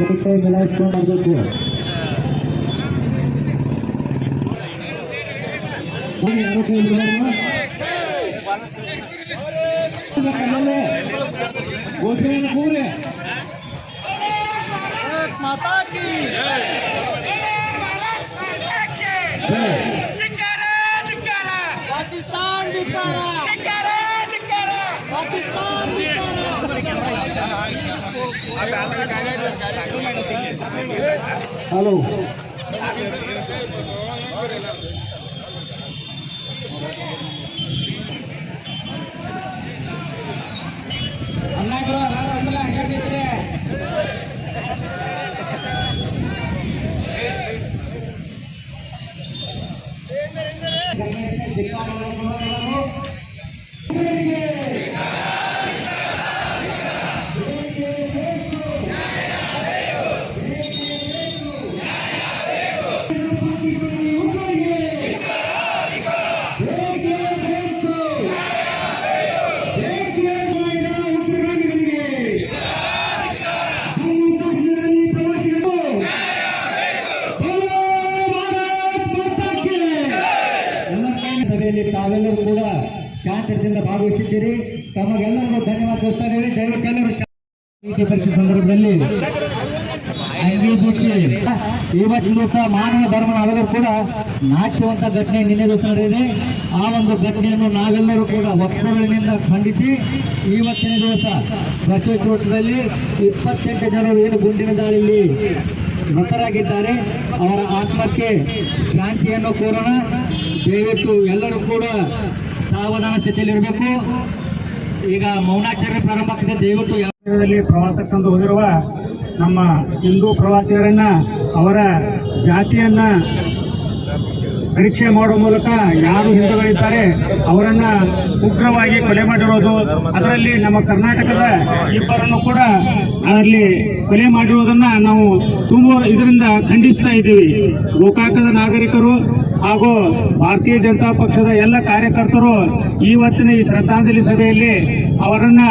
कितने मिलाज को मार देते हो हम यारों को मिलाज ना ले गोत्र पूरे माता की। હલો ಅನ್ನಾಗಿರೋ ಎಲ್ಲರೂ ಒಂದಲ್ಲ ಹಂಗಾಗೈತ್ರಿ ಜಿಲ್ಲಾ ಸಭೆಯಲ್ಲಿ ತಾವೆಲ್ಲರೂ ಕೂಡ ಶಾಂತದಿಂದ ಭಾಗವಹಿಸಿದ್ದೀರಿ. ತಮಗೆಲ್ಲರಿಗೂ ಧನ್ಯವಾದ ಕೊಡ್ತಾ ಇದ್ದೀವಿ. ದಯವಿಟ್ಟು ಎಲ್ಲರೂ ಪರೀಕ್ಷೆ ಸಂದರ್ಭದಲ್ಲಿ ಇವತ್ತಿನ ದಿವಸ ಮಾನವ ನಾವೆಲ್ಲರೂ ಕೂಡ ನಾಚಿಸುವಂತ ಘಟನೆ ನಿನ್ನೆ ದಿವಸ ನಡೆದಿದೆ. ಆ ಒಂದು ಘಟನೆಯನ್ನು ನಾವೆಲ್ಲರೂ ಕೂಡ ಒಕ್ಕಲಿನಿಂದ ಖಂಡಿಸಿ, ಇವತ್ತಿನ ದಿವಸ ಬಸವೇಶ್ವರದಲ್ಲಿ ಇಪ್ಪತ್ತೆಂಟು ಜನರು ಏನು ಗುಂಡಿನ ದಾಳಿಯಲ್ಲಿ ಮೃತರಾಗಿದ್ದಾರೆ ಅವರ ಆತ್ಮಕ್ಕೆ ಶಾಂತಿಯನ್ನು ಕೋರೋಣ. ದಯವಿಟ್ಟು ಎಲ್ಲರೂ ಕೂಡ ಸಾವಧಾನ ಸ್ಥಿತಿಯಲ್ಲಿರಬೇಕು. ಈಗ ಮೌನಾಚರಣೆ ಪ್ರಾರಂಭ ದಯವಿಟ್ಟು ಯಾವ- ದಲ್ಲಿ ಪ್ರವಾಸಕ್ಕಂದು ಹೋಗಿರುವ ನಮ್ಮ ಹಿಂದೂ ಪ್ರವಾಸಿಗರನ್ನ, ಅವರ ಜಾತಿಯನ್ನ ಪರೀಕ್ಷೆ ಮಾಡುವ ಮೂಲಕ ಯಾರು ಹಿಂದೂಗಳಿದ್ದಾರೆ, ಅವರನ್ನ ಉಗ್ರವಾಗಿ ಕೊಲೆ ಮಾಡಿರೋದು, ಅದರಲ್ಲಿ ನಮ್ಮ ಕರ್ನಾಟಕದ ಇಬ್ಬರನ್ನು ಕೂಡ ಅದರಲ್ಲಿ ಕೊಲೆ ಮಾಡಿರೋದನ್ನ ನಾವು ತುಂಬ ಇದರಿಂದ ಖಂಡಿಸ್ತಾ ಇದ್ದೀವಿ. ಗೋಕಾಕದ ನಾಗರಿಕರು ಹಾಗೂ ಭಾರತೀಯ ಜನತಾ ಪಕ್ಷದ ಎಲ್ಲ ಕಾರ್ಯಕರ್ತರು ಇವತ್ತಿನ ಈ ಶ್ರದ್ಧಾಂಜಲಿ ಸಭೆಯಲ್ಲಿ ಅವರನ್ನ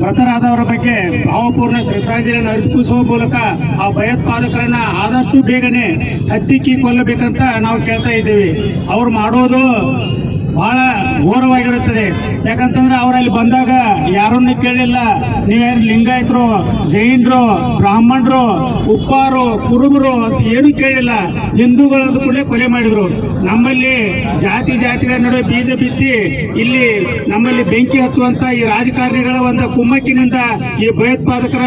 ಮೃತರಾದವರ ಬಗ್ಗೆ ಭಾವಪೂರ್ಣ ಶ್ರದ್ಧಾಂಜಲಿಯನ್ನು ಅರ್ಪಿಸುವ ಮೂಲಕ ಆ ಭಯೋತ್ಪಾದಕರನ್ನ ಆದಷ್ಟು ಬೇಗನೆ ಹತ್ತಿಕ್ಕಿ ಕೊಲ್ಲಬೇಕಂತ ನಾವು ಕೇಳ್ತಾ ಇದ್ದೀವಿ. ಅವ್ರು ಮಾಡೋದು ಬಹಳ ಘೋರವಾಗಿರುತ್ತದೆ. ಯಾಕಂತಂದ್ರೆ ಅವರಲ್ಲಿ ಬಂದಾಗ ಯಾರನ್ನು ಕೇಳಿಲ್ಲ. ನೀವೇನು ಲಿಂಗಾಯತರು, ಜೈನರು, ಬ್ರಾಹ್ಮಣರು, ಉಪ್ಪಾರು ಕುರುಬರು ಅಂತ ಏನು ಕೇಳಿಲ್ಲ. ಹಿಂದೂಗಳದ್ದು ಕೂಡ ಕೊಲೆ ಮಾಡಿದ್ರು. ನಮ್ಮಲ್ಲಿ ಜಾತಿ ಜಾತಿಗಳ ನಡುವೆ ಬೀಜ ಬಿತ್ತಿ ಇಲ್ಲಿ ನಮ್ಮಲ್ಲಿ ಬೆಂಕಿ ಹಚ್ಚುವಂತ ಈ ರಾಜಕಾರಣಿಗಳ ಒಂದು ಕುಮ್ಮಕ್ಕಿನಿಂದ ಈ ಭಯೋತ್ಪಾದಕರ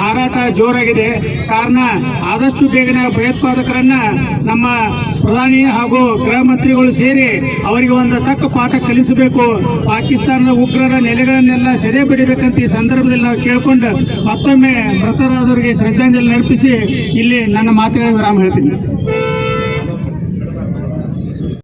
ಹಾರಾಟ ಜೋರಾಗಿದೆ. ಕಾರಣ ಆದಷ್ಟು ಬೇಗನೆ ಭಯೋತ್ಪಾದಕರನ್ನ ನಮ್ಮ ಪ್ರಧಾನಿ ಹಾಗೂ ಗೃಹ ಮಂತ್ರಿಗಳು ಸೇರಿ ಅವರಿಗೆ ಒಂದು ತಕ್ಕ ಪಾಠ ಕಲಿಸಬೇಕು. ಪಾಕಿಸ್ತಾನದ ಉಗ್ರರ ನೆಲೆಗಳನ್ನೆಲ್ಲ ಸೆರೆ ಬಿಡಬೇಕಂತ ಈ ಸಂದರ್ಭದಲ್ಲಿ ನಾವು ಕೇಳ್ಕೊಂಡು ಮತ್ತೊಮ್ಮೆ ಮೃತರಾದವರಿಗೆ ಶ್ರದ್ಧಾಂಜಲಿ ಅರ್ಪಿಸಿ ಇಲ್ಲಿ ನನ್ನ ಮಾತುಗಳಿಗೆ ವಿರಾಮ ಹೇಳ್ತೀನಿ.